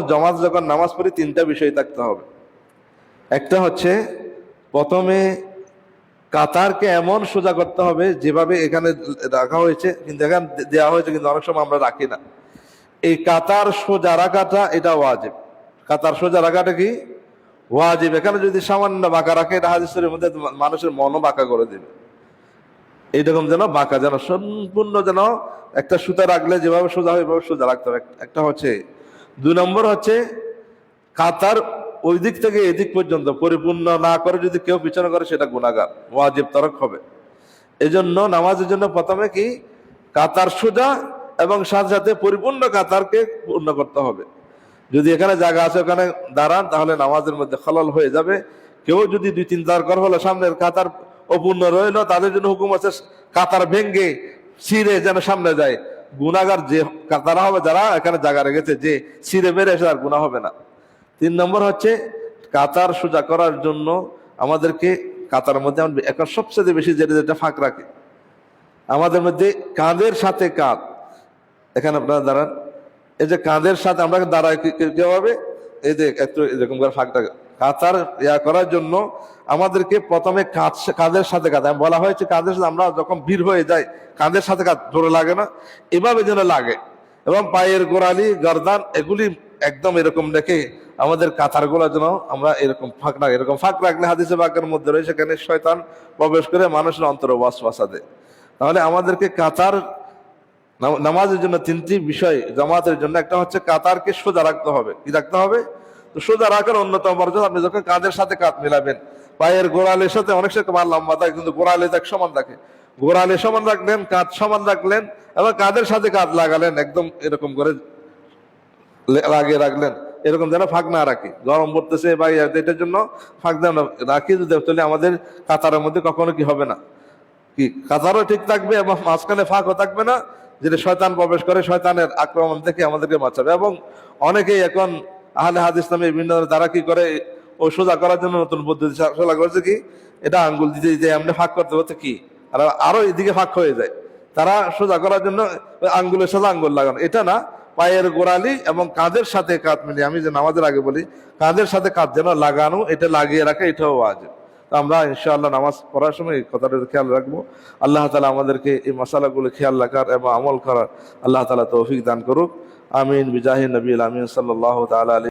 জমাত যখন নামাজ পড়ি, তিনটা বিষয় থাকতে হবে। একটা হচ্ছে, প্রথমে কাতারকে এমন সোজা করতে হবে, যেভাবে এখানে রাখা হয়েছে, কিন্তু এখানে দেওয়া হয়েছে, কিন্তু অনেক সময় আমরা রাখি না। এই কাতার সোজা রাখাটা, এটা ওয়াজিব। কাতার সোজা রাখাটা কি? ওয়াজিব। এখানে যদি সামান্য বাঁকা রাখে, এটা হাদিসের মধ্যে মানুষের মনও বাঁকা করে দেবে। এইরকম যেন বাঁকা, যেন সম্পূর্ণ যেন একটা সুতা রাখলে, যেভাবে সোজা হয় সোজা রাখতে হবে। একটা হচ্ছে দুই নম্বর হচ্ছে কাতার ওই দিক থেকে এদিক পর্যন্ত পরিপূর্ণ না করে যদি কেউ পিছনে করে, সেটা গুণাগার ওয়াজিব তরক হবে। এজন্য নামাজের জন্য প্রথমে কি? কাতার সোজা এবং সাথে সাথে পরিপূর্ণ কাতারকে পূর্ণ করতে হবে। যদি এখানে জায়গা আছে, ওখানে দাঁড়ান, তাহলে নামাজের মধ্যে খলল হয়ে যাবে। কেউ যদি দুই তিন তার কর হলো, সামনের কাতার অপূর্ণ রইল, তাদের জন্য হুকুম আছে, কাতার ভেঙ্গে ছিঁড়ে যেন সামনে যায়। গুণাগার যে তারা হবে, যারা এখানে জায়গা রেখেছে, যে ছিঁড়ে বেড়ে এসে আর গুণা হবে না। তিন নম্বর হচ্ছে, কাতার সোজা করার জন্য আমাদেরকে কাতার মধ্যে এখন সবচেয়ে বেশি যেটা যেটা ফাঁক রাখে। আমাদের মধ্যে কাঁধের সাথে কাঁধ। এখানে আপনারা দাঁড়ান। এই যে কাঁধের সাথে আমরা দাঁড়াই কি- কি- কীভাবে? এই যে একটু এরকম করে ফাঁকটা কাতার ইয়া করার জন্য আমাদেরকে প্রথমে কাঁধ কাঁধের সাথে কাঁধ। বলা হয়েছে কাঁধের সাথে আমরা যখন ভিড় হয়ে যাই, কাঁধের সাথে কাঁধ ধরে লাগে না, এভাবে যেন লাগে। এবং পায়ের গোড়ালি, গরদান, এগুলি একদম এরকম রেখে আমাদের কাতারগুলো যেন আমরা এরকম ফাঁক রাখি এরকম ফাঁক রাখলে হাদিসে বাকের মধ্যে রয়েছে সেখানে শয়তান প্রবেশ করে মানুষের অন্তরে বাস বাসা দেয় তাহলে আমাদেরকে কাতার নাম- নামাজের জন্য তিনটি বিষয়, জামাতের জন্য। একটা হচ্ছে কাতারকে সোজা রাখতে হবে। কি রাখতে হবে? তো সোজা রাখার অন্যতম মর্যাদা আপনি যখন কাঁধের সাথে কাঁধ মিলাবেন, পায়ের গোড়ালের সাথে অনেক সময় মার লম্বা থাকে, কিন্তু গোড়ালে তাকে সমান রাখে গোড়ালে সমান রাখলেন, কাঁধ সমান রাখলেন, এবং কাঁধের সাথে কাঁধ লাগালেন, একদম এরকম করে লাগিয়ে রাখলেন। এরকম যেন ফাঁক না রাখি। গরম পড়তেছে বা এটার জন্য ফাঁক যেন রাখি যদি তাহলে আমাদের কাতারের মধ্যে কখনো কি হবে না? কি, কাতারও ঠিক থাকবে এবং মাঝখানে ফাঁকও থাকবে না। যেটা শয়তান প্রবেশ করে, শয়তানের আক্রমণ থেকে আমাদেরকে বাঁচাবে। এবং অনেকেই এখন আহলে হাদিস নামে বিভিন্ন তারা কি করে ও সোজা করার জন্য নতুন পদ্ধতি সোজা করেছে কি? এটা আঙ্গুল দিতে দিতে এমনি ফাঁক করতে করতে কি? আর আরও এদিকে ফাঁক হয়ে যায়। তারা সোজা করার জন্য আঙ্গুলের সাথে আঙ্গুল লাগানো। এটা না, পায়ের গোড়ালি এবং কাঁধের সাথে কাঁধ মিলিয়ে, আমি যে নামাজের আগে বলি, কাঁধের সাথে কাঁধ যেন লাগানো, এটা লাগিয়ে রাখা, এটাও তো আমরা ইনশাআল্লাহ নামাজ পড়ার সময় এই কথাটা খেয়াল রাখব। আল্লাহ তালা আমাদেরকে এই মশালাগুলো খেয়াল রাখার এবং আমল করার আল্লাহ তালা তৌফিক দান করুক। آمين. بجاه النبي الأمين صلى الله تعالى عليه